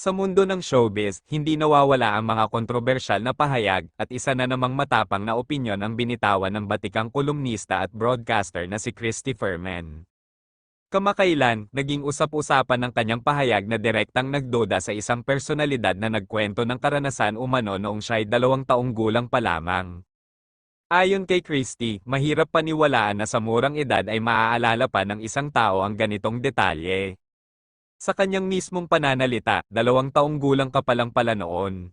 Sa mundo ng showbiz, hindi nawawala ang mga kontrobersyal na pahayag at isa na namang matapang na opinyon ang binitawan ng batikang kolumnista at broadcaster na si Christy Ferman. Kamakailan, naging usap-usapan ng kanyang pahayag na direktang nagdoda sa isang personalidad na nagkwento ng karanasan umano noong siya'y dalawang taong gulang pa lamang. Ayon kay Christie, mahirap paniwalaan na sa murang edad ay maaalala pa ng isang tao ang ganitong detalye. Sa kanyang mismong pananalita, dalawang taong gulang ka pa lang pala noon.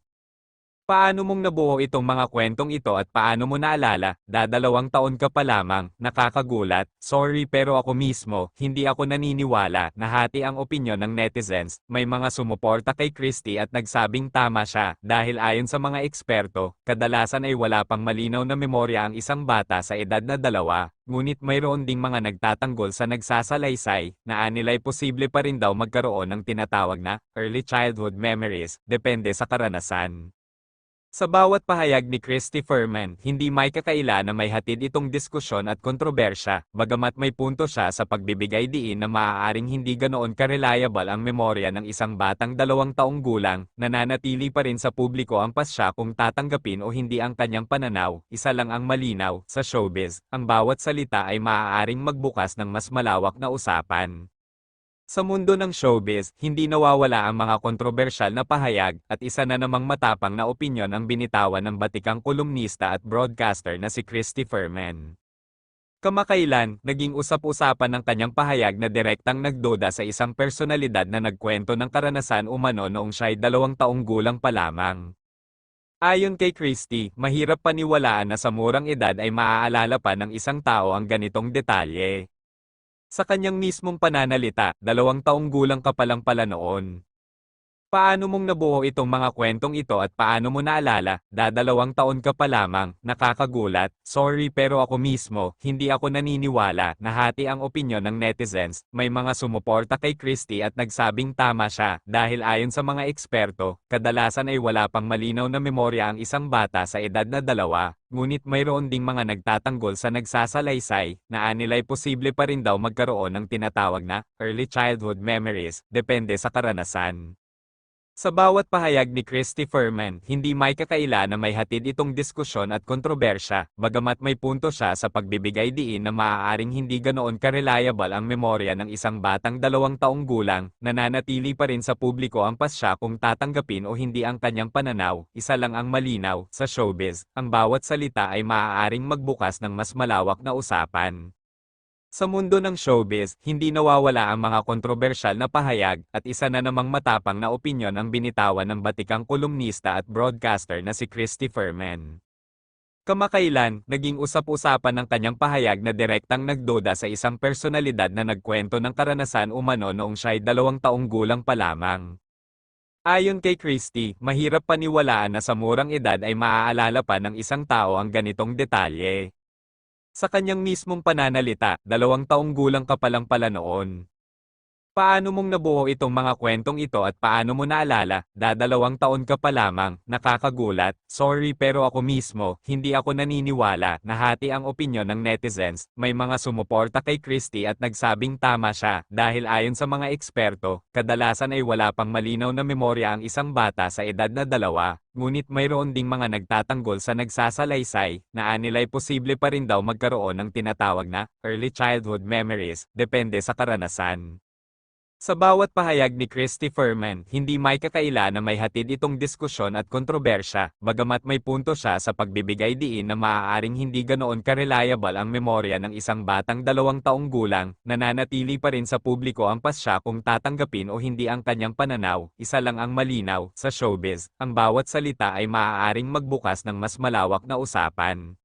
Paano mong nabuo itong mga kwentong ito at paano mo naalala, dadalawang taon ka pa lamang, nakakagulat, sorry pero ako mismo, hindi ako naniniwala, nahati ang opinyon ng netizens, may mga sumuporta kay Christie at nagsabing tama siya, dahil ayon sa mga eksperto, kadalasan ay wala pang malinaw na memorya ang isang bata sa edad na dalawa, ngunit mayroon ding mga nagtatanggol sa nagsasalaysay, na anilay posible pa rin daw magkaroon ng tinatawag na early childhood memories, depende sa karanasan. Sa bawat pahayag ni Christy Furman, hindi may kakaila na may hatid itong diskusyon at kontrobersya, bagamat may punto siya sa pagbibigay diin na maaaring hindi ganoon ka-reliable ang memorya ng isang batang dalawang taong gulang, nananatili pa rin sa publiko ang pasya kung tatanggapin o hindi ang kanyang pananaw, isa lang ang malinaw, sa showbiz, ang bawat salita ay maaaring magbukas ng mas malawak na usapan. Sa mundo ng showbiz, hindi nawawala ang mga kontrobersyal na pahayag at isa na namang matapang na opinyon ang binitawan ng batikang kolumnista at broadcaster na si Christy Ferman. Kamakailan, naging usap-usapan ng kanyang pahayag na direktang nagdoda sa isang personalidad na nagkwento ng karanasan umano noong siya'y dalawang taong gulang pa lamang. Ayon kay Christy, mahirap paniwalaan na sa murang edad ay maaalala pa ng isang tao ang ganitong detalye. Sa kanyang mismong pananalita, dalawang taong gulang ka pa lang pala noon. Paano mong nabuo itong mga kwentong ito at paano mo naalala, dadalawang taon ka pa lamang, nakakagulat, sorry pero ako mismo, hindi ako naniniwala, nahati ang opinyon ng netizens, may mga sumuporta kay Christie at nagsabing tama siya, dahil ayon sa mga eksperto, kadalasan ay wala pang malinaw na memorya ang isang bata sa edad na dalawa, ngunit mayroon ding mga nagtatanggol sa nagsasalaysay, na anilay posible pa rin daw magkaroon ng tinatawag na early childhood memories, depende sa karanasan. Sa bawat pahayag ni Christy Furman, hindi may kakaila na may hatid itong diskusyon at kontrobersya, bagamat may punto siya sa pagbibigay diin na maaaring hindi ganoon ka-reliable ang memorya ng isang batang dalawang taong gulang, nananatili pa rin sa publiko ang pasya kung tatanggapin o hindi ang kanyang pananaw, isa lang ang malinaw, sa showbiz, ang bawat salita ay maaaring magbukas ng mas malawak na usapan. Sa mundo ng showbiz, hindi nawawala ang mga kontrobersyal na pahayag at isa na namang matapang na opinyon ang binitawan ng batikang kolumnista at broadcaster na si Christy Ferman. Kamakailan, naging usap-usapan ng kanyang pahayag na direktang nagdoda sa isang personalidad na nagkwento ng karanasan umano noong siya'y dalawang taong gulang pa lamang. Ayon kay Christy, mahirap paniwalaan na sa murang edad ay maaalala pa ng isang tao ang ganitong detalye. Sa kanyang mismong pananalita, dalawang taong gulang ka pa pala noon. Paano mong nabuo itong mga kwentong ito at paano mo naalala, dadalawang taon ka pa lamang, nakakagulat, sorry pero ako mismo, hindi ako naniniwala, nahati ang opinyon ng netizens, may mga sumuporta kay Christie at nagsabing tama siya, dahil ayon sa mga eksperto, kadalasan ay wala pang malinaw na memorya ang isang bata sa edad na dalawa, ngunit mayroon ding mga nagtatanggol sa nagsasalaysay, na anilay posible pa rin daw magkaroon ng tinatawag na early childhood memories, depende sa karanasan. Sa bawat pahayag ni Christy Furman, hindi may kakaila na may hatid itong diskusyon at kontrobersya, bagamat may punto siya sa pagbibigay diin na maaaring hindi ganoon ka-reliable ang memorya ng isang batang dalawang taong gulang, nananatili pa rin sa publiko ang pasya kung tatanggapin o hindi ang kanyang pananaw, isa lang ang malinaw, sa showbiz, ang bawat salita ay maaaring magbukas ng mas malawak na usapan.